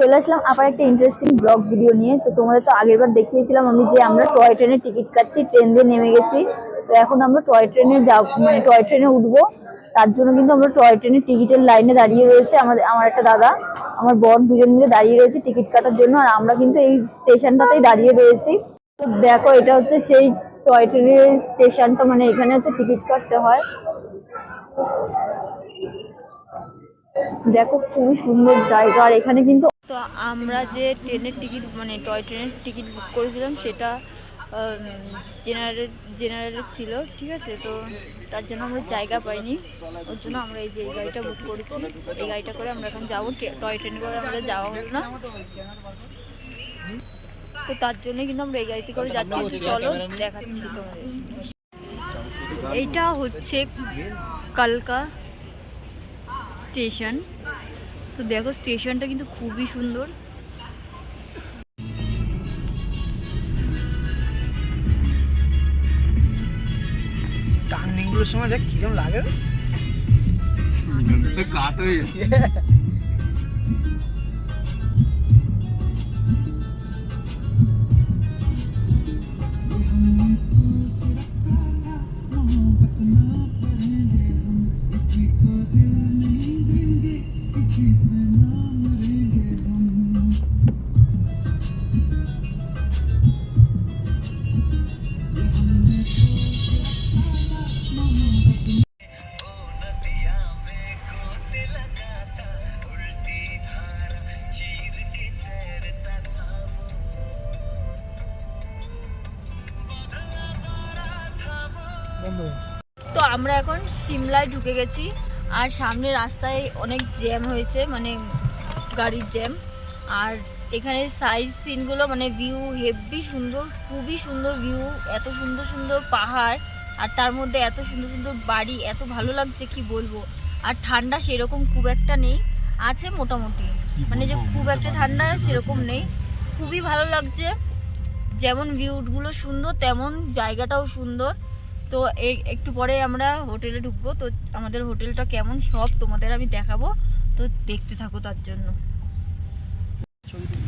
চলে আসলাম আবার একটা ইন্টারেস্টিং ব্লগ ভিডিও নিয়ে। তো তোমাদের তো আগের বার দেখিয়েছিলাম আমি যে আমরা টয় ট্রেনে টিকিট কাটছি ট্রেন দিয়ে নেমে গেছি। তো এখন আমরা টয় ট্রেনে যাব মানে টয় ট্রেনে উঠবো। তার জন্য কিন্তু আমরা টয় ট্রেনের টিকিটের লাইনে দাঁড়িয়ে রয়েছে আমাদের, আমার একটা দাদা। আমার বর দুজন মিলে দাঁড়িয়ে রয়েছে টিকিট কাটার জন্য, আর আমরা কিন্তু এই স্টেশনটাতেই দাঁড়িয়ে রয়েছি। তো দেখো, এটা হচ্ছে সেই টয় ট্রেনের স্টেশনটা মানে এখানে হচ্ছে টিকিট কাটতে হয়। দেখো, খুবই সুন্দর জায়গা। আর এখানে কিন্তু তো আমরা যে ট্রেনের টিকিট মানে টয় ট্রেনের টিকিট বুক করেছিলাম, সেটা জেনারেল জেনারেলের ছিল, ঠিক আছে? তো তার জন্য আমরা জায়গা পাইনি। ওর জন্য আমরা এই যে এই গাড়িটা বুক করেছি, এই গাড়িটা করে আমরা এখন যাব টয় ট্রেনে করে আমাদের যাওয়া হলো না। তো তার জন্যই কিন্তু আমরা এই গাড়িতে করে যাচ্ছি চলো দেখাচ্ছি তোমাদের। এইটা হচ্ছে কালকা স্টেশন। তো দেখো স্টেশনটা কিন্তু খুবই সুন্দর। টার্নিংগুলোর সময় দেখ কিরম লাগে। কাত হয়ে তো আমরা এখন সিমলায় ঢুকে গেছি আর সামনে রাস্তায় অনেক জ্যাম হয়েছে মানে গাড়ির জ্যাম। আর এখানে সাইড সিনগুলো মানে ভিউ হেভি সুন্দর খুবই সুন্দর ভিউ এত সুন্দর সুন্দর পাহাড় আর তার মধ্যে এত সুন্দর সুন্দর বাড়ি এত ভালো লাগছে কি বলব? আর ঠান্ডা সেরকম খুব একটা নেই আছে মোটামুটি। মানে যে খুব একটা ঠান্ডা সেরকম নেই। খুবই ভালো লাগছে যেমন ভিউগুলো সুন্দর তেমন জায়গাটাও সুন্দর। তো এ- একটু পরে আমরা হোটেলে ঢুকবো। তো আমাদের হোটেলটা কেমন? সব তোমাদের আমি দেখাবো। তো দেখতে থাকো তার জন্য।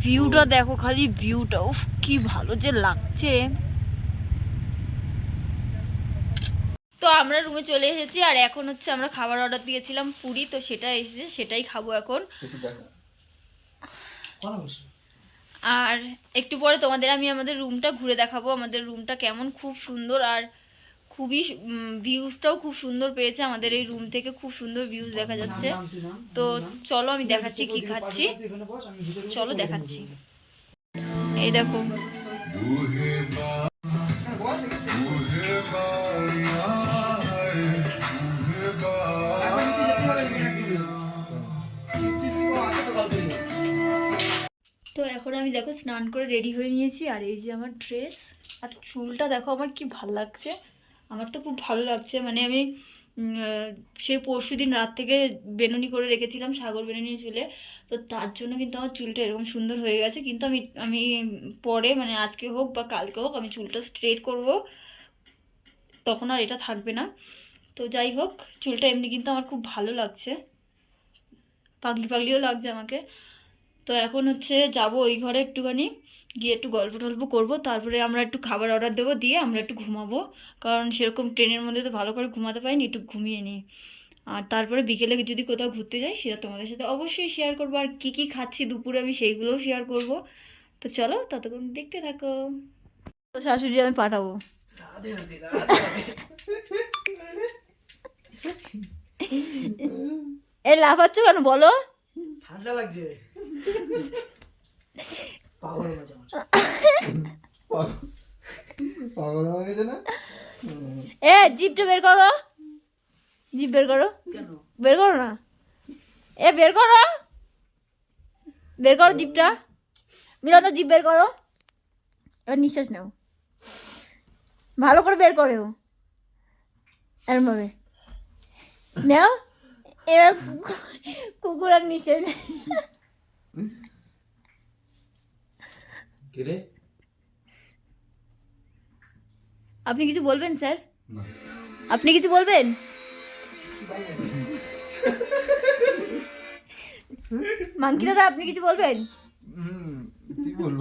ভিউটা দেখো খালি ভিউটা। উফ কি ভালো যে লাগছে। তো আমরা রুমে চলে এসেছি আর এখন হচ্ছে আমরা খাবার অর্ডার দিয়েছিলাম পুরি তো সেটা এসেছে সেটাই খাব এখন। আর একটু পরে তোমাদের আমি আমাদের রুমটা ঘুরে দেখাবো। আমাদের রুমটা কেমন? খুব সুন্দর। আর খুবই ভিউজটাও খুব সুন্দর পেয়েছে। আমাদের এই রুম থেকে খুব সুন্দর ভিউজ দেখা যাচ্ছে। তো চলো আমি দেখাচ্ছি কি খাচ্ছি। চলো দেখাচ্ছি। এই দেখো। তো এখন আমি দেখো স্নান করে রেডি হয়ে নিয়েছি। আর এই যে আমার ড্রেস আর চুলটা দেখো আমার কি ভালো লাগছে। আমার তো খুব ভালো লাগছে মানে আমি সেই পরশু দিন রাত থেকে বেনুনি করে রেখেছিলাম, সাগর বেনুনি চুলে। তো তার জন্য কিন্তু আমার চুলটা এরকম সুন্দর হয়ে গেছে, কিন্তু আমি আমি পরে মানে আজকে হোক বা কালকে হোক, আমি চুলটা স্ট্রেট করব, তখন আর এটা থাকবে না। তো যাই হোক, চুলটা এমনি কিন্তু আমার খুব ভালো লাগছে। পাগলি পাগলিও লাগছে আমাকে। তো এখন হচ্ছে যাব ওই ঘরে একটুখানি, গিয়ে একটু গল্প টল্প করব, তারপরে আমরা একটু খাবার অর্ডার দেবো, দিয়ে আমরা একটু ঘুমাবো। কারণ সেরকম ট্রেনের মধ্যে তো ভালো করে ঘুমাতে পারিনি, একটু ঘুমিয়ে নিই। আর তারপরে বিকেলে যদি কোথাও ঘুরতে যাই, সেটা তোমাদের সাথে অবশ্যই শেয়ার করব। আর কী কী খাচ্ছি দুপুরে আমি সেইগুলোও শেয়ার করব। তো চলো, ততক্ষণ দেখতে থাকো। তো শাশুড়ি আমি পাঠাবো। এ লাফাচ্ছ কেন বলো? ঠান্ডা লাগছে। পাগল হয়ে গেছে পাগল হয়ে গেছে না? এ জিপটা বের করো। জিপ বের করো। কেন? বের করো না। এ বের করো। বের করো জিপটা। মিলন জিপ বের করো। এবার নিঃশ্বাস নাও। ভালো করে বের করো। এরম ভাবে নাও। এবার কুকুর আর কে আপনি কিছু বলবেন স্যার? আপনি কিছু বলবেন? মাংকি দাদা আপনি কিছু বলবেন? কি বলব?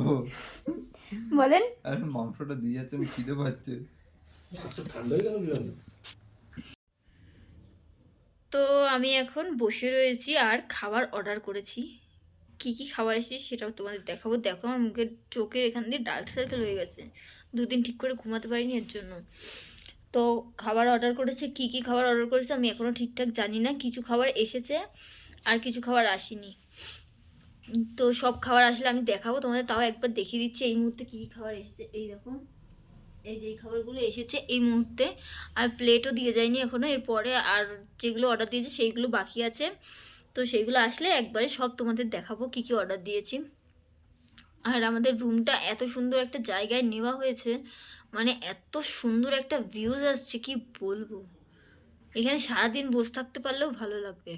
বলেন। আরে মাংসটা দিয়ে যাচ্ছেন খিদে পাচ্ছে। তো আমি এখন বসে রয়েছি আর খাবার অর্ডার করেছি। কি, কী খাবার এসেছে সেটাও তোমাদের দেখাবো। দেখো আমার মুখের, চোখের এখান দিয়ে ডার্ক সার্কেল হয়ে গেছে। দুদিন ঠিক করে ঘুমাতে পারিনি এর জন্য। তো খাবার অর্ডার করেছে, কি কি খাবার অর্ডার করেছে আমি এখনও ঠিকঠাক জানি না। কিছু খাবার এসেছে আর কিছু খাবার আসেনি। তো সব খাবার আসলে আমি দেখাবো তোমাদের, তাও একবার দেখিয়ে দিচ্ছি এই মুহূর্তে কী কী খাবার এসেছে। এই দেখো, এই যে খাবারগুলো এসেছে এই মুহূর্তে। আর প্লেটও দিয়ে যায়নি এখনও এরপরে আর যেগুলো অর্ডার দিয়েছে সেইগুলো বাকি আছে। তো সেইগুলো আসলে একবারে সব তোমাদের দেখাবো কী কী অর্ডার দিয়েছি। আর আমাদের রুমটা এত সুন্দর একটা জায়গায় নেওয়া হয়েছে মানে এত সুন্দর একটা ভিউজ আসছে, কি বলব? এখানে সারাদিন বসে থাকতে পারলেও ভালো লাগবে।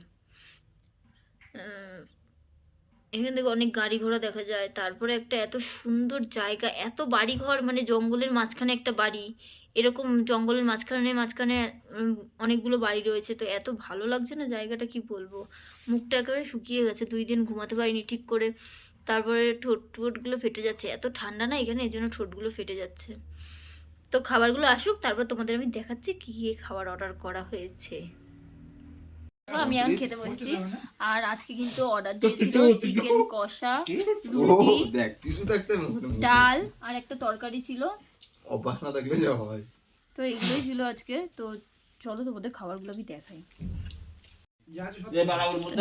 এখান থেকে অনেক গাড়ি ঘোড়া দেখা যায়, তারপরে একটা এত সুন্দর জায়গা, এত বাড়ি ঘর মানে জঙ্গলের মাঝখানে একটা বাড়ি এরকম জঙ্গলের মাঝখানে মাঝখানে অনেকগুলো বাড়ি রয়েছে। তো এত ভালো লাগছে না জায়গাটা কি বলব? মুখটা একেবারে শুকিয়ে গেছে। দুই দিন ঘুমাতে পারিনি ঠিক করে। তারপরে ঠোঁট ঠোঁটগুলো ফেটে যাচ্ছে। এত ঠান্ডা না এখানে এই জন্য ঠোঁটগুলো ফেটে যাচ্ছে। তো খাবারগুলো আসুক তারপর তোমাদের আমি দেখাচ্ছি কী কী খাবার অর্ডার করা হয়েছে। আমি এখন খেতে বসেছি। আর আজকে কিন্তু অর্ডার দিয়েছিল চিকেন কষা রুটি। ডাল আর একটা তরকারি ছিল। অভ্যাস না থাকলে যা হয়। তো এগুলোই ছিল আজকে। তো চলো তোমাদের খাবারগুলো আমি দেখাই।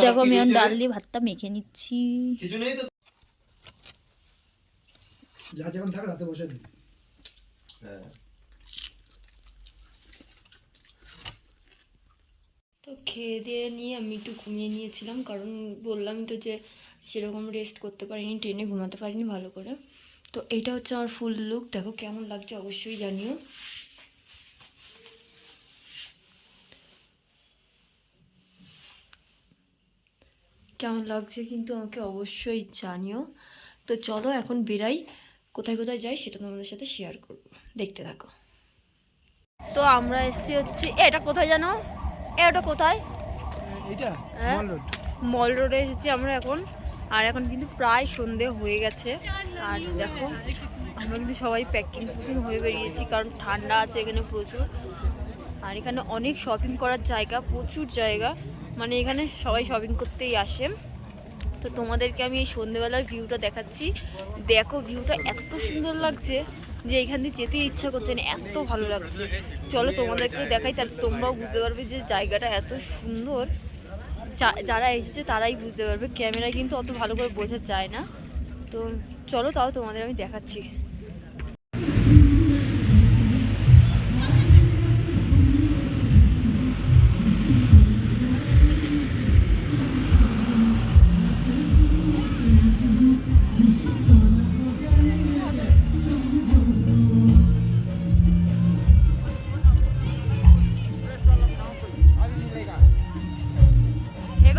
দেখো আমি ডাল দিয়ে ভাতটা মেখে নিচ্ছি। কিছু নেই তো? যা যেমন থাকে রাতে বসে দিই হ্যাঁ। তো খেয়ে দিয়ে নিয়ে আমি একটু ঘুমিয়ে নিয়েছিলাম কারণ বললাম তো যে সেরকম রেস্ট করতে পারিনি ট্রেনে ঘুমাতে পারিনি ভালো করে। তো এইটা হচ্ছে আমার ফুল লুক দেখো কেমন লাগছে অবশ্যই জানিও। কেমন লাগছে কিন্তু আমাকে অবশ্যই জানিও। তো চলো এখন বেরাই কোথায় কোথায় যাই সেটা তোমাদের সাথে শেয়ার করব। দেখতে থাকো। তো আমরা এসেছি হচ্ছে এটা কোথায় জানো? এ, এটা কোথায়? এটা হ্যাঁ? রোড। মল রোডে এসেছি আমরা এখন। আর এখন কিন্তু প্রায় সন্ধে হয়ে গেছে। আর দেখো, আমরা কিন্তু সবাই প্যাকিং প্যাকিং হয়ে বেরিয়েছি কারণ ঠান্ডা আছে এখানে প্রচুর। আর এখানে অনেক শপিং করার জায়গা, প্রচুর জায়গা। মানে এখানে সবাই শপিং করতেই আসে। তো তোমাদেরকে আমি এই সন্ধেবেলার ভিউটা দেখাচ্ছি। দেখো ভিউটা এত সুন্দর লাগছে যে এখান দিয়ে যেতে ইচ্ছা করছে না, এত ভালো লাগছে। চলো তোমাদেরকে দেখাই, তাহলে তোমরাও বুঝতে পারবে যে জায়গাটা এত সুন্দর। যারা এসেছে তারাই বুঝতে পারবে। ক্যামেরা কিন্তু অত ভালো করে বোঝা যায় না। তো চলো তাও তোমাদের আমি দেখাচ্ছি।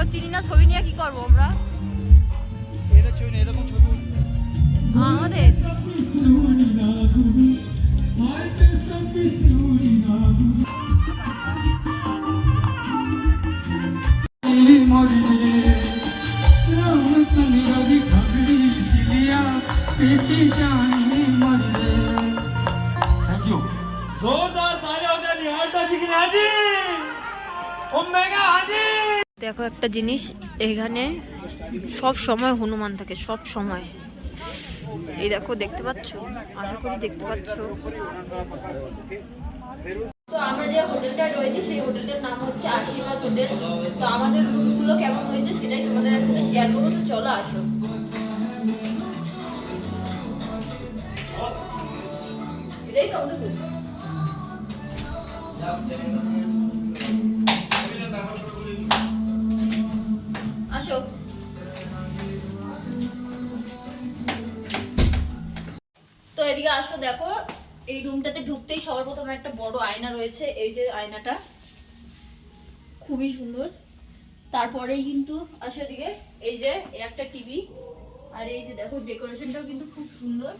এগো চিনি না ছবি নিয়ে কি করবো আমরা এদের ছবি না এরকম ছবি আমাদের जोरदार तालियां हो जाए निहालता जी की हाजी ओमेगा हाजी দেখো একটা জিনিস, এখানে সব সময় হনুমান থাকে, সব সময়। এই দেখো, দেখতে পাচ্ছ? আশা করি দেখতে পাচ্ছ। তো আমরা যে হোটেলটা রয়েছে, সেই হোটেলটার নাম হচ্ছে আশীর্বাদ হোটেল। তো আমাদের রুমগুলো কেমন হয়েছে সেটাই তোমাদের সাথে শেয়ার করব। তো চলো আসো। এটাই তো আমাদের এদিকে আসো, দেখো, এই রুমটাতে ঢুকতেই সবার প্রথমে একটা বড় আয়না রয়েছে। এই যে আয়নাটা, খুবই সুন্দর। তারপরেই কিন্তু আসো এদিকে, এই যে একটা টিভি আর এই যে দেখো ডেকোরেশনটাও কিন্তু খুব সুন্দর।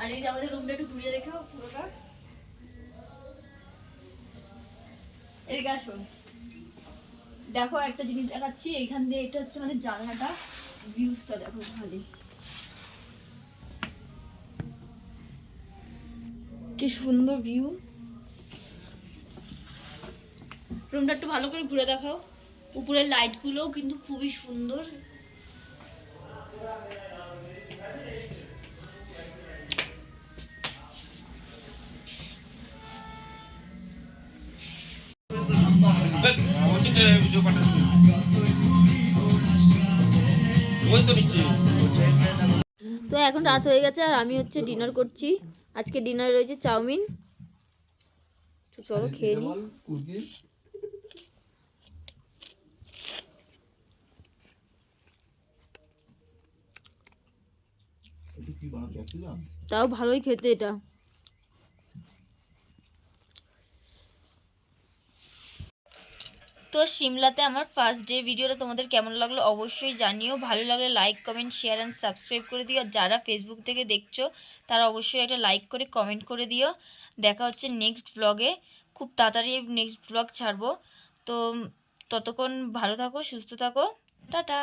আর এই যে আমাদের রুমটা একটু ঘুরিয়ে দেখো পুরোটা। এদিকে আসো। দেখো একটা জিনিস দেখাচ্ছি, এইখান দিয়ে এটা হচ্ছে আমাদের জানলাটা ভিউজটা দেখো ভালোই কি সুন্দর ভিউ রুমটা একটু ভালো করে ঘুরে দেখাও। উপরের লাইটগুলোও কিন্তু খুবই সুন্দর। ওই তো নিচ্ছে। তো এখন রাত হয়ে গেছে আর আমি হচ্ছে ডিনার করছি। আজকে ডিনার রয়েছে চাউমিন। চলো খেয়ে নিই। তাও ভালোই খেতে এটা। তো সিমলাতে আমার ফার্স্ট ডে ভিডিওটা তোমাদের কেমন লাগল অবশ্যই জানিও। ভালো লাগলে like comment share and subscribe করে দিও। আর যারা ফেসবুক থেকে দেখছ, তারা অবশ্যই একটা লাইক করে কমেন্ট করে দিও। দেখা হচ্ছে নেক্সট ব্লগে খুব তাড়াতাড়ি নেক্সট ব্লগ ছাড়বো। তো ততক্ষণ ভালো থাকো, সুস্থ থাকো। টাটা!